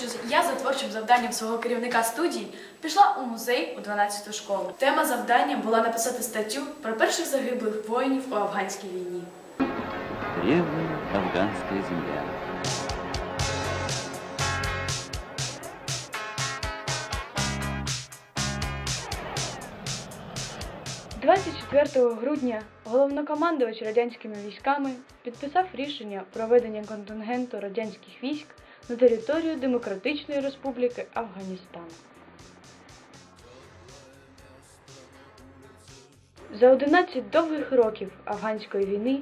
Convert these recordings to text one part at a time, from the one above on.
що я за творчим завданням свого керівника студії пішла у музей у 12-ту школу. Тема завдання була написати статтю про перших загиблих воїнів у афганській війні. Древняя афганская земля. 24 грудня головнокомандувач радянськими військами підписав рішення про ведення контингенту радянських військ на територію Демократичної Республіки Афганістан. За 11 довгих років афганської війни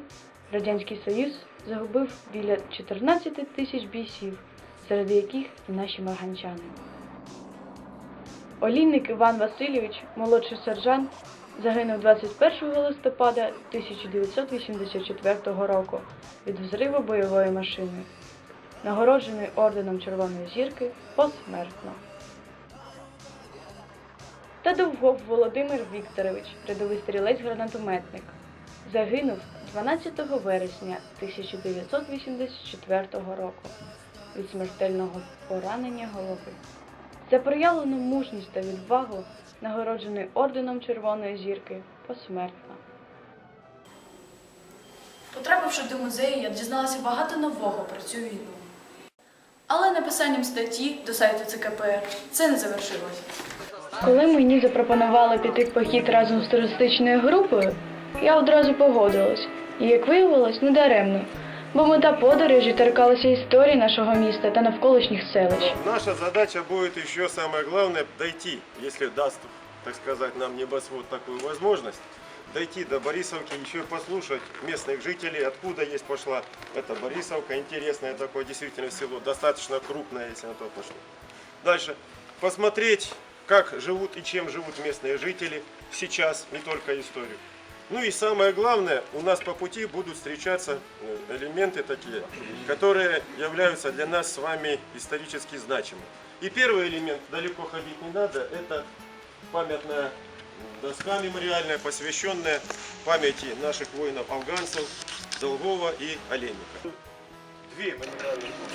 Радянський Союз загубив біля 14 тисяч бійців, серед яких і наші марганчани. Олійник Іван Васильович, молодший сержант, загинув 21 листопада 1984 року від взриву бойової машини, нагороджений орденом Червоної зірки посмертно. Та Довгов Володимир Вікторович, рядовий стрілець-гранатометник, загинув 12 вересня 1984 року від смертельного поранення голови. За проявлену мужність та відвагу нагороджений орденом Червоної зірки посмертно. Потрапивши до музею, я дізналася багато нового про цю війну. Але написанням статті до сайту ЦКПР це не завершилось. Коли мені запропонували піти в похід разом з туристичною групою, я одразу погодилась. І як виявилось, недаремно, бо мета подорожі торкалася історії нашого міста та навколишніх селищ. Наша задача будет еще самое главное дойти, если даст, так сказать, нам небосвод такую возможность, дойти до Борисовки, еще послушать местных жителей, откуда есть пошла эта Борисовка, интересное такое действительно село, достаточно крупное, если на то пошло. Дальше, посмотреть, как живут и чем живут местные жители сейчас, не только историю. Ну и самое главное, у нас по пути будут встречаться э, элементы такие, которые являются для нас с вами исторически значимы. И первый элемент, далеко ходить не надо, это памятная доска мемориальная, посвященная памяти наших воинов-афганцев Долгова и Олейника.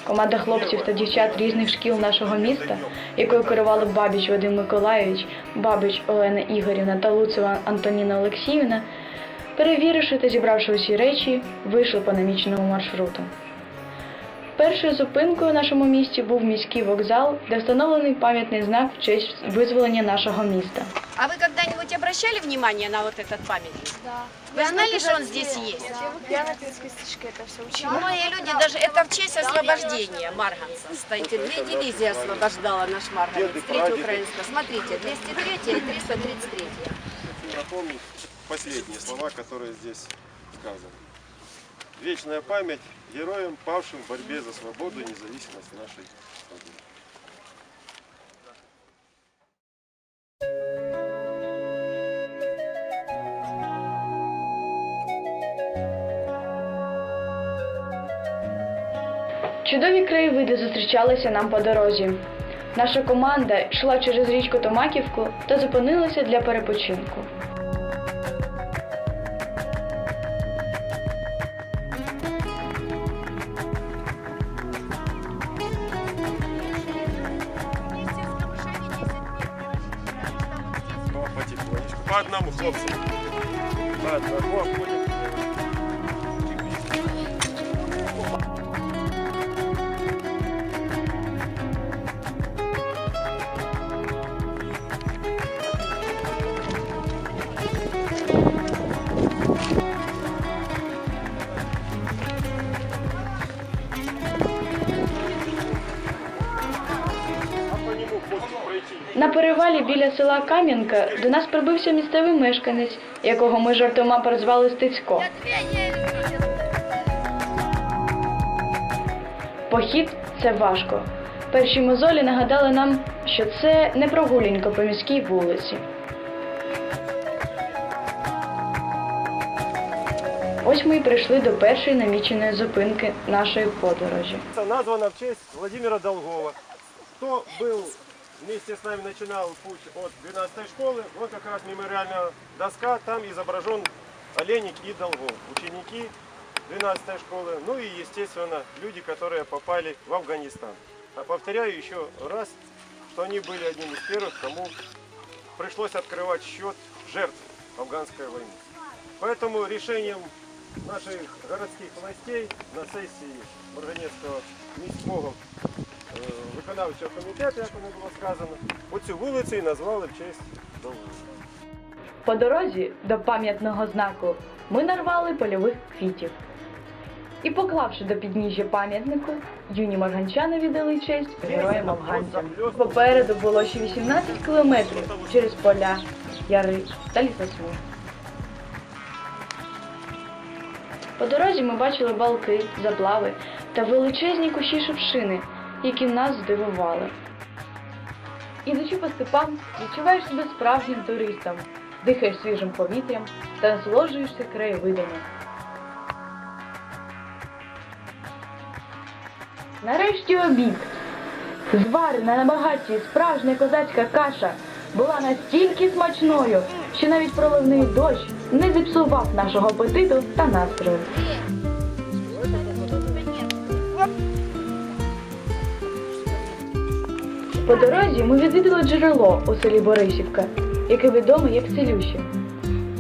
Команда хлопців та дівчат різних шкіл нашого міста, якою керували Бабіч Вадим Миколайович, Бабіч Олена Ігорівна та Луцева Антоніна Олексіївна, перевіривши та зібравши усі речі, вийшли по наміченому маршруту. Першою зупинкою в нашому місті був міський вокзал, де встановлений пам'ятний знак в честь визволення нашого міста. А вы когда-нибудь обращали внимание на вот этот памятник? Да. Вы знали, что он здесь есть? Я на детской стишке это все учила. Многие люди даже это в честь освобождения Марганца. Стоите, две дивизии освобождала наш Марганец, третья украинская. Смотрите, 203 и 333. напомнить последние слова, которые здесь сказаны. Вечная память героям, павшим в борьбе за свободу и независимость нашей страны. Чудові краєвиди зустрічалися нам по дорозі. Наша команда йшла через річку Томаківку та зупинилася для перепочинку. По одному, хлопцы. По одному біля села Кам'янка до нас прибився місцевий мешканець, якого ми жартома прозвали Стецько. Похід це важко. Перші мозолі нагадали нам, що це не прогулянка по міській вулиці. Ось ми й прийшли до першої наміченої зупинки нашої подорожі. Названа в честь Владимира Долгова. Кто был вместе с нами начинал путь от 12 школы, вот как раз мемориальная доска, там изображен Олейник и Долгов, ученики 12 школы, ну и, естественно, люди, которые попали в Афганистан. А повторяю еще раз, что они были одним из первых, кому пришлось открывать счет жертв афганской войны. Поэтому решением наших городских властей на сессии Марганецького міського виконавчого комітету, як воно було сказано, оцю вулицю і назвали в честь Довгого. По дорозі до пам'ятного знаку ми нарвали польових квітів. І поклавши до підніжжя пам'ятнику, юні марганчани віддали честь героям афганцям. Попереду було ще 18 кілометрів через поля, яри та лісосмуг. По дорозі ми бачили балки, заплави та величезні кущі шипшини, які нас здивували. Ідучи по степам, відчуваєш себе справжнім туристом, дихаєш свіжим повітрям та насолоджуєшся краєвидами. Нарешті обід. Зварена на багатті справжня козацька каша була настільки смачною, що навіть проливний дощ не зіпсував нашого апетиту та настрою. По дорозі ми відвідали джерело у селі Борисівка, яке відоме як селюще.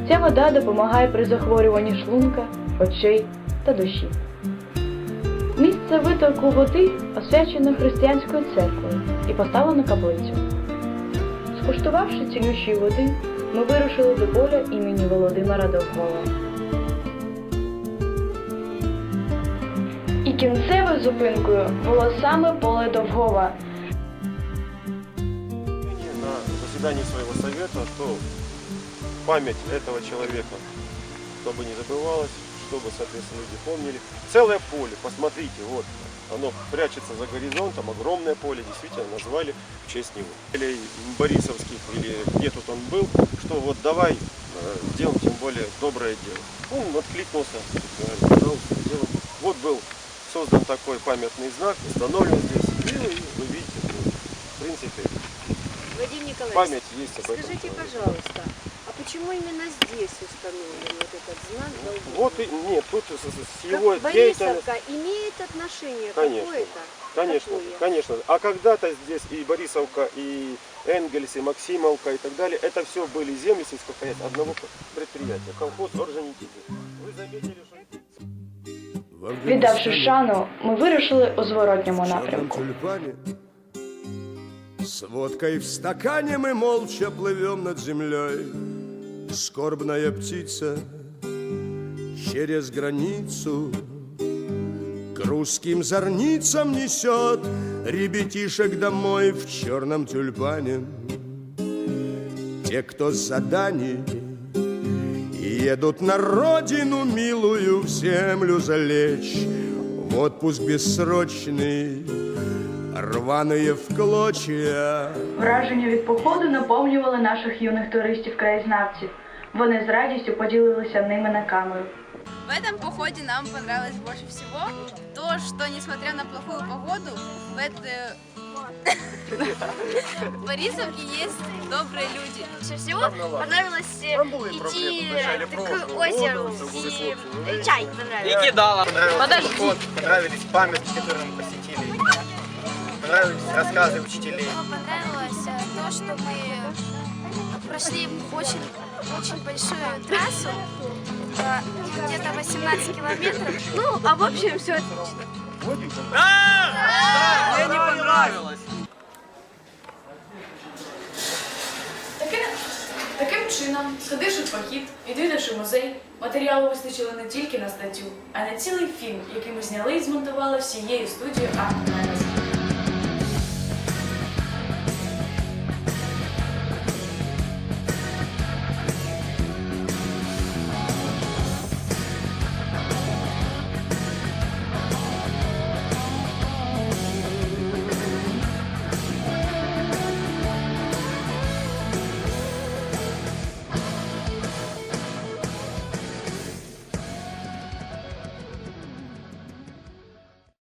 Ця вода допомагає при захворюванні шлунка, очей та душі. Місце витоку води освячено християнською церквою і поставлено каплицю. Скуштувавши цілющої води, ми вирушили до поля імені Володимира Довгова. І кінцевою зупинкою було саме поле Довгова, заседании своего совета, то память этого человека, чтобы не забывалась, чтобы, соответственно, люди помнили. Целое поле, посмотрите, вот, оно прячется за горизонтом, огромное поле, действительно, назвали в честь него. Или Борисовских, или где тут он был, что вот давай э, сделаем тем более доброе дело. Он откликнулся, говорит, пожалуйста, сделаем. Вот был создан такой памятный знак, установлен здесь, и вы видите, в принципе, Вадим Николаевич, Память есть об этом. скажите, человеке. пожалуйста, а почему именно здесь установлен вот этот знак Долгова? Вот и нет, тут с, с- с Как его деятельностью. Борисовка имеет отношение Конечно. какое-то? Конечно, Какое? конечно. А когда-то здесь и Борисовка, и Энгельс, и Максимовка, и так далее, это все были земли сельскохозяйства одного предприятия, колхоз Орджоникидзе. Вы заметили, что... Віддавши шану, ми вирушили у зворотньому В черном напрямку. С водкой в стакане мы молча плывем над землей. Скорбная птица через границу К русским зорницам несет Ребятишек домой в черном тюльпане. Те, кто с заданий Едут на родину милую в землю залечь В отпуск бессрочный Рваные в клочья Враження від походу наповнювали наших юних туристів-краєзнавців. Вони з радістю поділилися ними на камеру. В этом походе нам понравилось больше всего то, что несмотря на плохую погоду, в этой в Борисовке есть добрые люди. Больше всего понравилось э, идти э, к озеру и э, чай понравился. Подожди. Понравились памятки, которые мы посетили. Понравились рассказы учителей. Понравилось э, то, что мы прошли очень, очень большую трассу, э, где-то 18 километров. Ну, а в общем все отлично. Мне не понравилось. Таке, таким чином, сходивши в похід, відвідавши музей, матеріалу вистачило не тільки на статтю, а й на цілий фільм, який ми зняли і змонтували всією студією «Арт